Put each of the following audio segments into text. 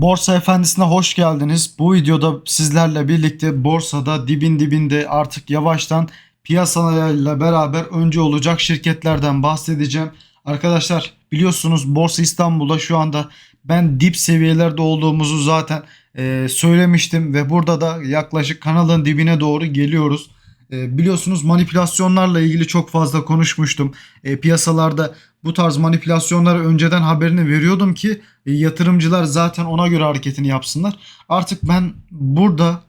Borsa Efendisi'ne hoş geldiniz. Bu videoda sizlerle birlikte borsada dibin dibinde artık yavaştan piyasalarla beraber önce olacak şirketlerden bahsedeceğim. Arkadaşlar biliyorsunuz Borsa İstanbul'da şu anda ben dip seviyelerde olduğumuzu zaten e, söylemiştim ve burada da yaklaşık kanalın dibine doğru geliyoruz. E, biliyorsunuz manipülasyonlarla ilgili çok fazla konuşmuştum. E, piyasalarda bu tarz manipülasyonları önceden haberini veriyordum ki e, yatırımcılar zaten ona göre hareketini yapsınlar. Artık ben burada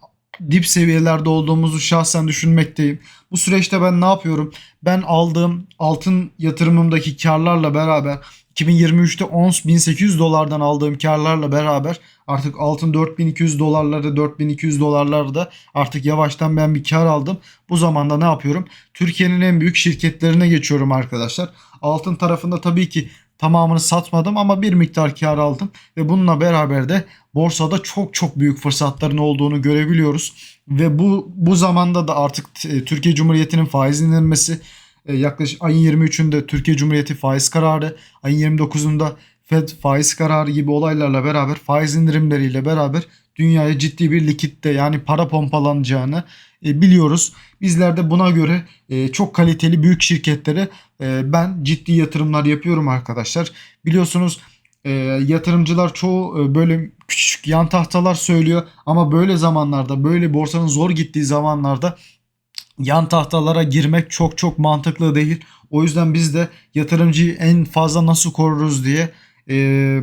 dip seviyelerde olduğumuzu şahsen düşünmekteyim. Bu süreçte ben ne yapıyorum? Ben aldığım altın yatırımımdaki karlarla beraber 2023'te ons 1800 dolardan aldığım karlarla beraber artık altın 4200 dolarları 4200 dolarlarda artık yavaştan ben bir kar aldım. Bu zamanda ne yapıyorum? Türkiye'nin en büyük şirketlerine geçiyorum arkadaşlar. Altın tarafında tabii ki tamamını satmadım ama bir miktar kar aldım ve bununla beraber de borsada çok çok büyük fırsatların olduğunu görebiliyoruz. Ve bu bu zamanda da artık e, Türkiye Cumhuriyeti'nin faiz indirmesi e, yaklaşık ayın 23'ünde Türkiye Cumhuriyeti faiz kararı, ayın 29'unda Fed faiz kararı gibi olaylarla beraber faiz indirimleriyle beraber dünyaya ciddi bir likitte yani para pompalanacağını e, biliyoruz. Bizler de buna göre e, çok kaliteli büyük şirketlere e, ben ciddi yatırımlar yapıyorum arkadaşlar. Biliyorsunuz e, yatırımcılar çoğu e, böyle küçük yan tahtalar söylüyor ama böyle zamanlarda böyle borsanın zor gittiği zamanlarda yan tahtalara girmek çok çok mantıklı değil. O yüzden biz de yatırımcıyı en fazla nasıl koruruz diye e,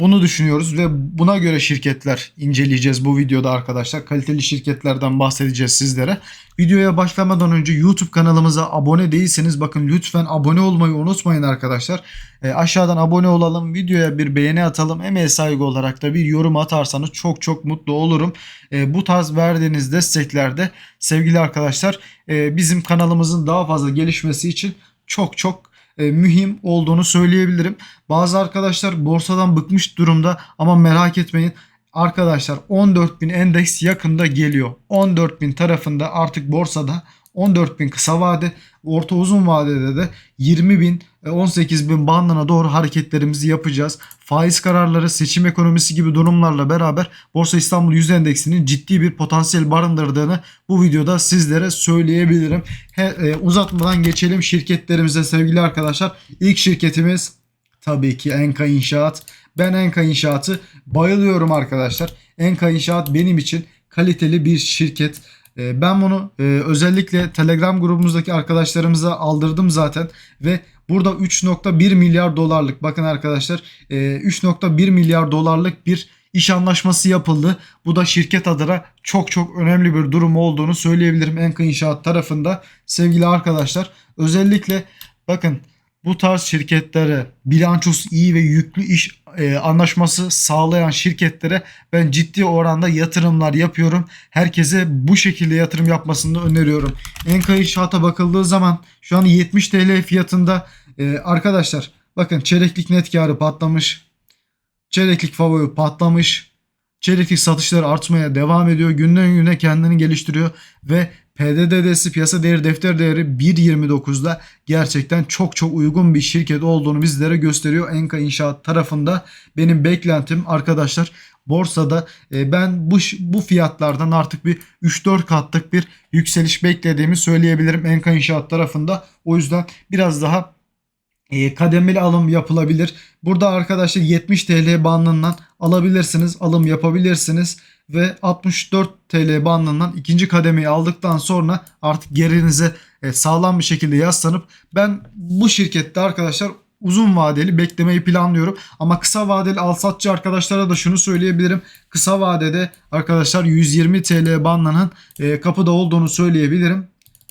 bunu düşünüyoruz ve buna göre şirketler inceleyeceğiz bu videoda arkadaşlar. Kaliteli şirketlerden bahsedeceğiz sizlere. Videoya başlamadan önce YouTube kanalımıza abone değilseniz bakın lütfen abone olmayı unutmayın arkadaşlar. E, aşağıdan abone olalım, videoya bir beğeni atalım. Emeğe saygı olarak da bir yorum atarsanız çok çok mutlu olurum. E, bu tarz verdiğiniz desteklerde sevgili arkadaşlar e, bizim kanalımızın daha fazla gelişmesi için çok çok mühim olduğunu söyleyebilirim. Bazı arkadaşlar borsadan bıkmış durumda ama merak etmeyin. Arkadaşlar 14.000 endeks yakında geliyor. 14.000 tarafında artık borsada 14.000 kısa vade, orta uzun vadede de 20.000 18.000 bandına doğru hareketlerimizi yapacağız. Faiz kararları, seçim ekonomisi gibi durumlarla beraber Borsa İstanbul Yüz Endeksinin ciddi bir potansiyel barındırdığını bu videoda sizlere söyleyebilirim. He, e, uzatmadan geçelim şirketlerimize sevgili arkadaşlar. İlk şirketimiz tabii ki Enka İnşaat. Ben Enka İnşaat'ı bayılıyorum arkadaşlar. Enka İnşaat benim için kaliteli bir şirket. E, ben bunu e, özellikle Telegram grubumuzdaki arkadaşlarımıza aldırdım zaten ve burada 3.1 milyar dolarlık bakın arkadaşlar 3.1 milyar dolarlık bir iş anlaşması yapıldı. Bu da şirket adına çok çok önemli bir durum olduğunu söyleyebilirim Enka İnşaat tarafında sevgili arkadaşlar. Özellikle bakın bu tarz şirketlere bilançosu iyi ve yüklü iş e, anlaşması sağlayan şirketlere ben ciddi oranda yatırımlar yapıyorum. Herkese bu şekilde yatırım yapmasını öneriyorum. Enka İnşaat'a bakıldığı zaman şu an 70 TL fiyatında e, arkadaşlar bakın çeyreklik net karı patlamış. Çeyreklik favori patlamış. Çeyreklik satışları artmaya devam ediyor. Günden güne kendini geliştiriyor ve PDD'si piyasa değeri defter değeri 1.29'da gerçekten çok çok uygun bir şirket olduğunu bizlere gösteriyor. Enka İnşaat tarafında benim beklentim arkadaşlar borsada e, ben bu bu fiyatlardan artık bir 3-4 katlık bir yükseliş beklediğimi söyleyebilirim Enka İnşaat tarafında. O yüzden biraz daha e, kademeli alım yapılabilir. Burada arkadaşlar 70 TL bandından alabilirsiniz. Alım yapabilirsiniz ve 64 TL bandından ikinci kademeyi aldıktan sonra artık gerinize e, sağlam bir şekilde yaslanıp ben bu şirkette arkadaşlar uzun vadeli beklemeyi planlıyorum. Ama kısa vadeli al satçı arkadaşlara da şunu söyleyebilirim. Kısa vadede arkadaşlar 120 TL bandının e, kapıda olduğunu söyleyebilirim.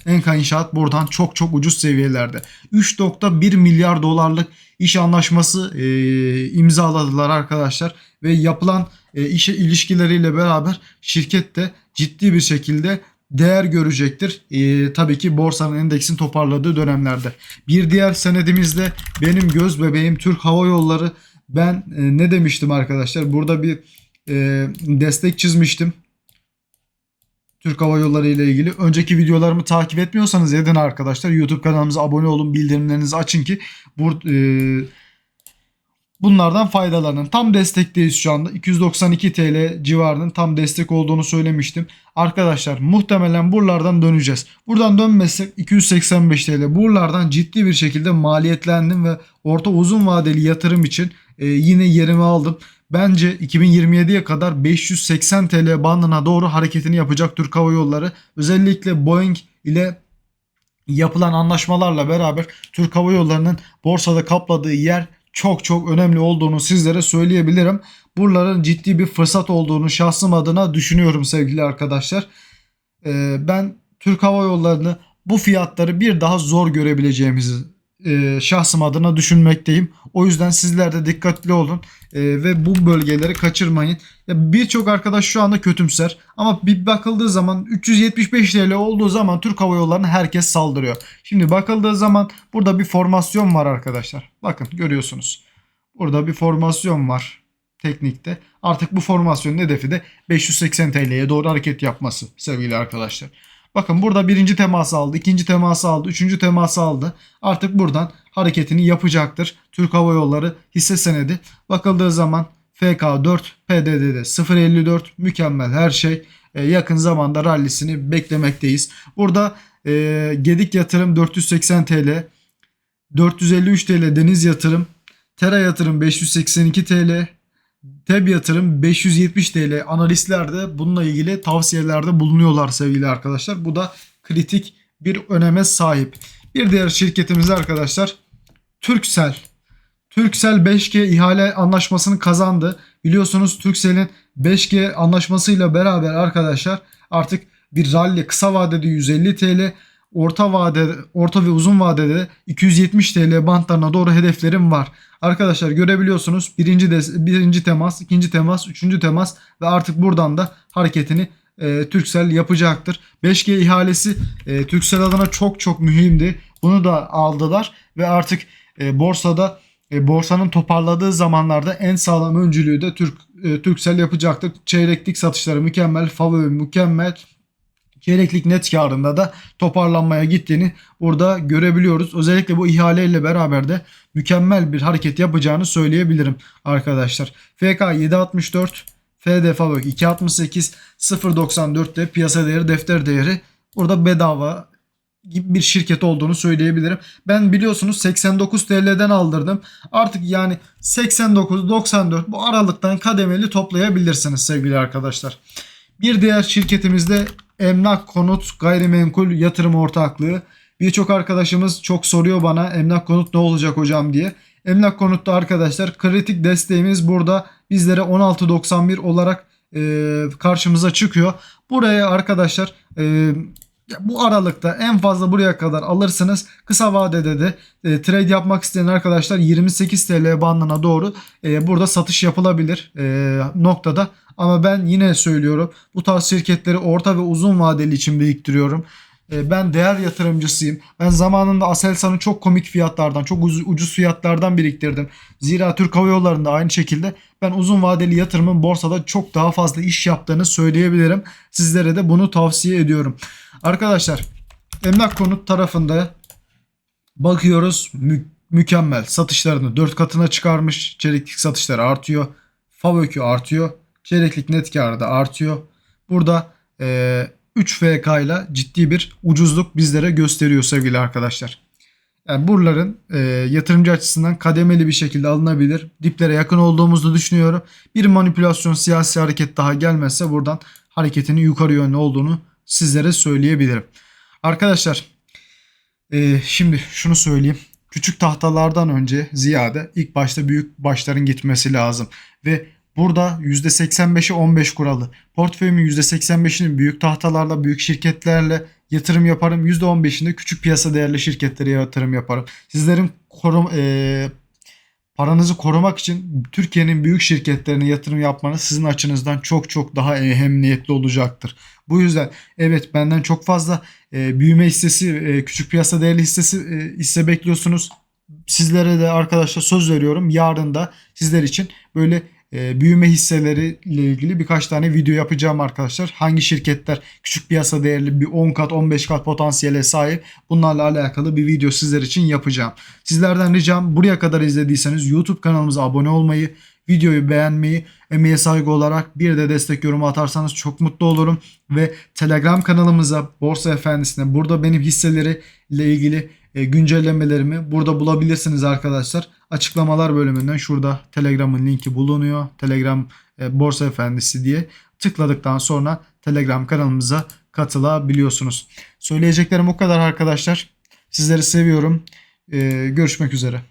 Enka İnşaat buradan çok çok ucuz seviyelerde. 3.1 milyar dolarlık iş anlaşması e, imzaladılar arkadaşlar ve yapılan e, işe ilişkileriyle beraber şirket de ciddi bir şekilde değer görecektir. E, tabii ki borsanın endeksin toparladığı dönemlerde. Bir diğer senedimizde benim göz bebeğim Türk Hava Yolları. Ben e, ne demiştim arkadaşlar? Burada bir e, destek çizmiştim. Türk Hava Yolları ile ilgili. Önceki videolarımı takip etmiyorsanız edin arkadaşlar. YouTube kanalımıza abone olun, bildirimlerinizi açın ki bu, e, Bunlardan faydalanın. Tam destekteyiz şu anda. 292 TL civarının tam destek olduğunu söylemiştim. Arkadaşlar muhtemelen buralardan döneceğiz. Buradan dönmezsek 285 TL. Buralardan ciddi bir şekilde maliyetlendim ve orta uzun vadeli yatırım için e, yine yerimi aldım. Bence 2027'ye kadar 580 TL bandına doğru hareketini yapacak Türk Hava Yolları. Özellikle Boeing ile yapılan anlaşmalarla beraber Türk Hava Yolları'nın borsada kapladığı yer çok çok önemli olduğunu sizlere söyleyebilirim. Buraların ciddi bir fırsat olduğunu şahsım adına düşünüyorum sevgili arkadaşlar. Ee, ben Türk Hava Yolları'nı bu fiyatları bir daha zor görebileceğimizi e, şahsım adına düşünmekteyim. O yüzden sizler de dikkatli olun e, ve bu bölgeleri kaçırmayın. Ya Birçok arkadaş şu anda kötümser ama bir bakıldığı zaman 375 TL olduğu zaman Türk Hava Yolları'na herkes saldırıyor. Şimdi bakıldığı zaman burada bir formasyon var arkadaşlar. Bakın görüyorsunuz. Burada bir formasyon var teknikte. Artık bu formasyonun hedefi de 580 TL'ye doğru hareket yapması sevgili arkadaşlar. Bakın burada birinci teması aldı, ikinci teması aldı, üçüncü teması aldı. Artık buradan hareketini yapacaktır. Türk Hava Yolları hisse senedi. Bakıldığı zaman FK4, PDD'de 0.54 mükemmel her şey. Ee, yakın zamanda rallisini beklemekteyiz. Burada e, Gedik yatırım 480 TL, 453 TL deniz yatırım, Tera yatırım 582 TL, TEB yatırım 570 TL analistler de bununla ilgili tavsiyelerde bulunuyorlar sevgili arkadaşlar. Bu da kritik bir öneme sahip. Bir diğer şirketimiz arkadaşlar Turkcell. Turkcell 5G ihale anlaşmasını kazandı. Biliyorsunuz Turkcell'in 5G anlaşmasıyla beraber arkadaşlar artık bir rally kısa vadede 150 TL, orta vade orta ve uzun vadede 270 TL bantlarına doğru hedeflerim var. Arkadaşlar görebiliyorsunuz birinci de, birinci temas, ikinci temas, üçüncü temas ve artık buradan da hareketini e, Turkcell yapacaktır. 5G ihalesi e, Turkcell adına çok çok mühimdi. Bunu da aldılar ve artık e, borsada e, borsanın toparladığı zamanlarda en sağlam öncülüğü de Türk e, Turkcell yapacaktır. Çeyreklik satışları mükemmel, favori mükemmel. Çeyreklik net karında da toparlanmaya gittiğini burada görebiliyoruz. Özellikle bu ihaleyle beraber de mükemmel bir hareket yapacağını söyleyebilirim arkadaşlar. FK 764, FD Favök 268, 0.94'te piyasa değeri, defter değeri burada bedava gibi bir şirket olduğunu söyleyebilirim. Ben biliyorsunuz 89 TL'den aldırdım. Artık yani 89 94 bu aralıktan kademeli toplayabilirsiniz sevgili arkadaşlar. Bir diğer şirketimiz de Emlak Konut Gayrimenkul Yatırım Ortaklığı. Birçok arkadaşımız çok soruyor bana emlak konut ne olacak hocam diye. Emlak konutta arkadaşlar kritik desteğimiz burada bizlere 16.91 olarak e, karşımıza çıkıyor. Buraya arkadaşlar e, bu aralıkta en fazla buraya kadar alırsınız. Kısa vadede de e, trade yapmak isteyen arkadaşlar 28 TL bandına doğru e, burada satış yapılabilir e, noktada. Ama ben yine söylüyorum bu tarz şirketleri orta ve uzun vadeli için biriktiriyorum. E, ben değer yatırımcısıyım. Ben zamanında Aselsan'ı çok komik fiyatlardan, çok ucuz fiyatlardan biriktirdim. Zira Türk Hava Yolları'nda aynı şekilde ben uzun vadeli yatırımın borsada çok daha fazla iş yaptığını söyleyebilirim. Sizlere de bunu tavsiye ediyorum. Arkadaşlar emlak konut tarafında bakıyoruz mü- mükemmel satışlarını 4 katına çıkarmış. Çeyreklik satışları artıyor. Favökü artıyor. Çeyreklik net karı da artıyor. Burada e, 3 FK ile ciddi bir ucuzluk bizlere gösteriyor sevgili arkadaşlar. Yani buraların e, yatırımcı açısından kademeli bir şekilde alınabilir. Diplere yakın olduğumuzu düşünüyorum. Bir manipülasyon siyasi hareket daha gelmezse buradan hareketinin yukarı yönlü olduğunu sizlere söyleyebilirim. Arkadaşlar e, şimdi şunu söyleyeyim. Küçük tahtalardan önce ziyade ilk başta büyük başların gitmesi lazım. Ve burada %85'e 15 kuralı. Portföyümün %85'ini büyük tahtalarla, büyük şirketlerle yatırım yaparım. %15'inde küçük piyasa değerli şirketlere yatırım yaparım. Sizlerin korum, e, paranızı korumak için Türkiye'nin büyük şirketlerine yatırım yapmanız sizin açınızdan çok çok daha ehemmiyetli olacaktır. Bu yüzden evet benden çok fazla e, büyüme hissesi, e, küçük piyasa değerli hissesi e, hisse bekliyorsunuz. Sizlere de arkadaşlar söz veriyorum. Yarın da sizler için böyle e, büyüme hisseleri ile ilgili birkaç tane video yapacağım arkadaşlar. Hangi şirketler küçük piyasa değerli bir 10 kat 15 kat potansiyele sahip bunlarla alakalı bir video sizler için yapacağım. Sizlerden ricam buraya kadar izlediyseniz YouTube kanalımıza abone olmayı, videoyu beğenmeyi, emeğe saygı olarak bir de destek yorumu atarsanız çok mutlu olurum. Ve Telegram kanalımıza Borsa Efendisi'ne burada benim hisseleri ile ilgili güncellemelerimi burada bulabilirsiniz arkadaşlar. Açıklamalar bölümünden şurada Telegram'ın linki bulunuyor. Telegram e, Borsa Efendisi diye tıkladıktan sonra Telegram kanalımıza katılabiliyorsunuz. Söyleyeceklerim o kadar arkadaşlar. Sizleri seviyorum. E, görüşmek üzere.